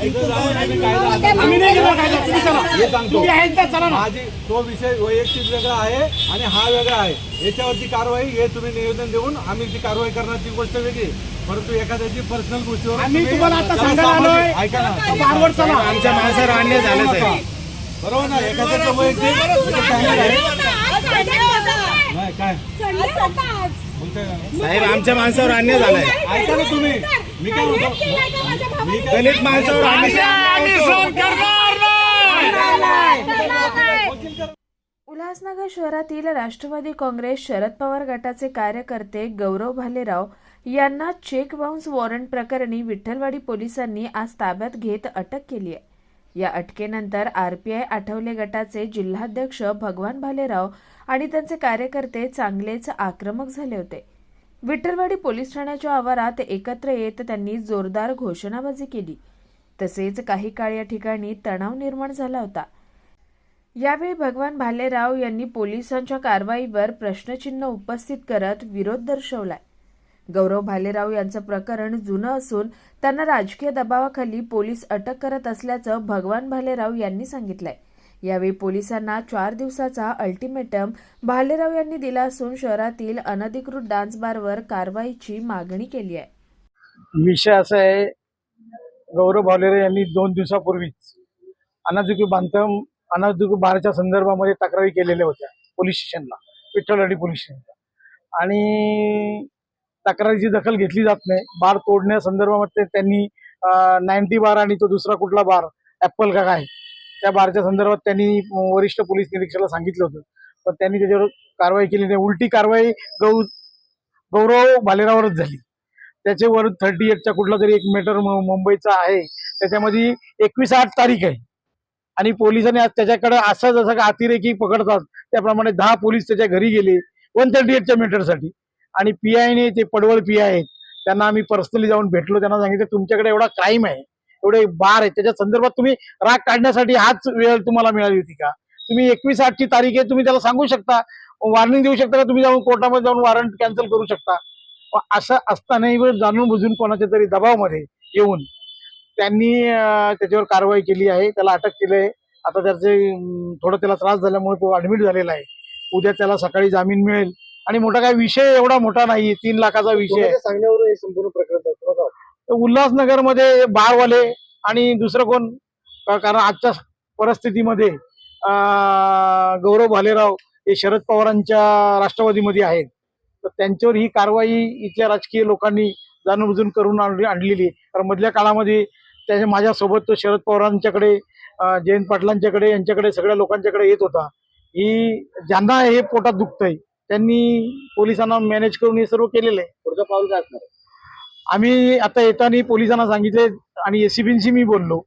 ते ऐका तिथं जाऊन आम्ही कायदा हातात आम्ही नाही गेलो कायदा. तुम्ही चला सांगतो. तुम्ही आहेत का चला ना. माझी तो विषय वैयक्तिक वेगळा आहे आणि हा वेगळा आहे. याच्यावरती कारवाई हे तुम्ही निवेदन देऊन आम्ही ती कारवाई करणार ती गोष्ट वेगळी. परंतु एखाद्याची पर्सनल गोष्टीवर आम्ही तुम्ही तुम्हाला आता सांगायला आलोय. ऐका ना. फॉरवर्ड चला. आमच्या माणसावर अन्याय झालेच आहे. बरोबर ना? एखाद्याचं वैयक्तिक काय? साहेब आमच्या माणसावर अन्याय झालाय. ऐका ना तुम्ही. मी काय म्हणतो? मी दलित माणसावर अन्याय उल्हासनगर शहरातील राष्ट्रवादी काँग्रेस शरद पवार गटाचे कार्यकर्ते गौरव भालेराव यांना चेक बाउन्स वॉरंट प्रकरणी विठ्ठलवाडी पोलिसांनी आज ताब्यात घेत अटक केली आहे. या अटकेनंतर आरपीआय आठवले गटाचे जिल्हाध्यक्ष भगवान भालेराव आणि त्यांचे कार्यकर्ते चांगलेच आक्रमक झाले होते. विठ्ठलवाडी पोलीस ठाण्याच्या आवारात एकत्र येत त्यांनी जोरदार घोषणाबाजी केली. तसेच काही काळ या ठिकाणी तणाव निर्माण झाला होता. यावेळी भगवान भालेराव यांनी पोलिसांच्या कारवाईवर प्रश्नचिन्ह उपस्थित करत विरोध दर्शवलाय. गौरव भालेराव यांचं प्रकरण जुनं असून त्यांना राजकीय दबावाखाली पोलीस अटक करत असल्याचं भगवान भालेराव यांनी सांगितलंय. यावेळी पोलिसांना चार दिवसाचा अल्टिमेटम भालेराव यांनी दिला असून शहरातील अनधिकृत डान्स बारवर कारवाईची मागणी केली आहे. विषय असा आहे गौरव भालेराव यांनी दोन दिवसापूर्वीच अनाधिकृत बांधकाम अनाधिकृत बारच्या संदर्भामध्ये तक्रारी केलेल्या होत्या पोलीस स्टेशनला विठ्ठलवाडी पोलीस स्टेशनला. आणि तक्रारीची दखल घेतली जात नाही. बार तोडण्यासंदर्भामध्ये त्यांनी नाईन्टी बार आणि तो दुसरा कुठला बार ॲपल का काय? त्या बारच्या संदर्भात त्यांनी वरिष्ठ पोलीस निरीक्षकाला सांगितलं होतं. पण त्यांनी त्याच्यावर कारवाई केली नाही. उलटी कारवाई गौ गौरव भालेरावरच झाली. त्याच्यावर थर्टी एटचा कुठला तरी एक मीटर मुंबईचा आहे. त्याच्यामध्ये एकवीस आठ तारीख आहे. आणि पोलिसांनी आज त्याच्याकडे असं जसं का अतिरेकी पकडतात त्याप्रमाणे दहा पोलीस त्याच्या घरी गेले. वन थर्टी एटच्या मीटरसाठी आणि पी आयने जे पडवळ पी आहेत त्यांना आम्ही पर्सनली जाऊन भेटलो त्यांना सांगितलं तुमच्याकडे एवढा क्राईम आहे एवढे बार आहे त्याच्या संदर्भात तुम्ही राग काढण्यासाठी हाच वेळ तुम्हाला मिळाली होती का? तुम्ही एकवीस आठची तारीख आहे तुम्ही त्याला सांगू शकता वॉर्निंग देऊ शकता का? तुम्ही जाऊन कोर्टामध्ये जाऊन वॉरंट कॅन्सल करू शकता. असं असतानाही वेळ जाणून बुजून कोणाच्या तरी दबावमध्ये येऊन त्यांनी त्याच्यावर कारवाई केली आहे त्याला अटक केली आहे. आता त्याचे थोडं त्याला त्रास झाल्यामुळे तो ऍडमिट झालेला आहे. उद्या त्याला सकाळी जामीन मिळेल. आणि मोठा काय विषय एवढा मोठा नाही तीन लाखाचा विषय आहे. सांगण्यावर संपूर्ण प्रकरण उल्हासनगरमध्ये बारवाले आणि दुसरं कोण कारण आजच्या परिस्थितीमध्ये गौरव भालेराव हे शरद पवारांच्या राष्ट्रवादीमध्ये आहेत तर त्यांच्यावर ही कारवाई इथल्या राजकीय लोकांनी जाणूनबुजून करून आणली आणलेली. कारण मधल्या काळामध्ये त्याच्या माझ्यासोबत तो शरद पवारांच्याकडे जयंत पाटलांच्याकडे यांच्याकडे सगळ्या लोकांच्याकडे येत होता ही ज्यांना हे पोटात दुखतंय त्यांनी पोलिसांना मॅनेज करून हे सर्व केलेलं आहे. पुढचं पाऊल काय असणार आम्ही आता येताना पोलिसांना सांगितले आणि एसीबींशी मी बोललो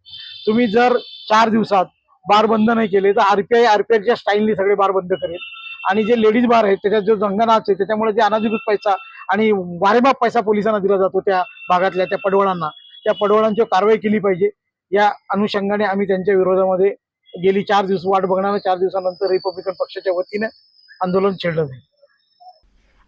तुम्ही जर चार दिवसात बार बंद नाही केले तर आरपीआय आरपीआयच्या स्टाईलने सगळे बार बंद करेल. आणि जे लेडीज बार आहेत त्याच्यात जो जंगनाच आहे त्याच्यामुळे जे अनाधिकृत पैसा आणि वारेमाप पैसा पोलिसांना दिला जातो त्या भागातल्या त्या पडवळांना त्या पडवळांची कारवाई केली पाहिजे. या अनुषंगाने आम्ही त्यांच्या विरोधामध्ये गेली चार दिवस वाट बघणार चार दिवसानंतर रिपब्लिकन पक्षाच्या वतीने आंदोलन छेडलं जाईल.